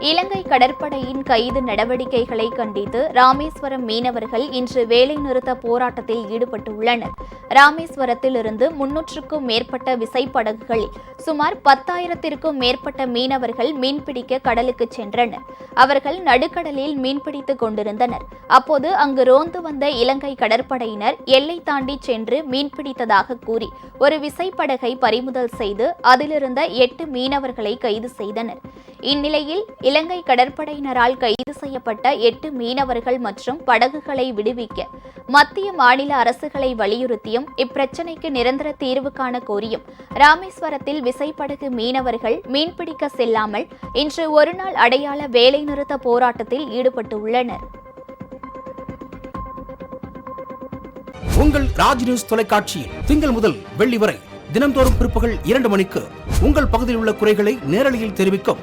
இலங்கை கடற்படையின் கைது நடவடிக்கைகளை கண்டித்து ராமேஸ்வரம் மீனவர்கள் இன்று வேலைநிறுத்த போராட்டத்தில் ஈடுபட்டுள்ளனர். ராமேஸ்வரத்தில் இருந்து முன்னூற்றுக்கும் மேற்பட்ட விசைப்படகுகளில் சுமார் பத்தாயிரத்திற்கும் மேற்பட்ட மீனவர்கள் மீன்பிடிக்க கடலுக்கு சென்றனர். அவர்கள் நடுக்கடலில் மீன்பிடித்துக் கொண்டிருந்தனர். அப்போது அங்கு ரோந்து வந்த இலங்கை கடற்படையினர் எல்லை தாண்டி சென்று மீன்பிடித்ததாக கூறி ஒரு விசைப்படகை பறிமுதல் செய்து அதிலிருந்த எட்டு மீனவர்களை கைது செய்தனர். இந்நிலையில் இலங்கை கடற்படையினரால் கைது செய்யப்பட்ட எட்டு மீனவர்கள் மற்றும் படகுகளை விடுவிக்க மத்திய மாநில அரசுகளை வலியுறுத்தியும் இப்பிரச்சினைக்கு நிரந்தர தீர்வு காண கோரியும் ராமேஸ்வரத்தில் விசைப்படகு மீனவர்கள் மீன்பிடிக்க செல்லாமல் இன்று ஒருநாள் அடையாள வேலைநிறுத்த போராட்டத்தில் ஈடுபட்டுள்ளனர். உங்கள் ராஜ் நியூஸ் தொலைக்காட்சியில் திங்கள் முதல் வெள்ளி வரை தினம்தோறும் பிற்பகல் இரண்டு மணிக்கு உங்கள் பகுதியில் உள்ள குறைகளை நேரலையில் தெரிவிக்கும்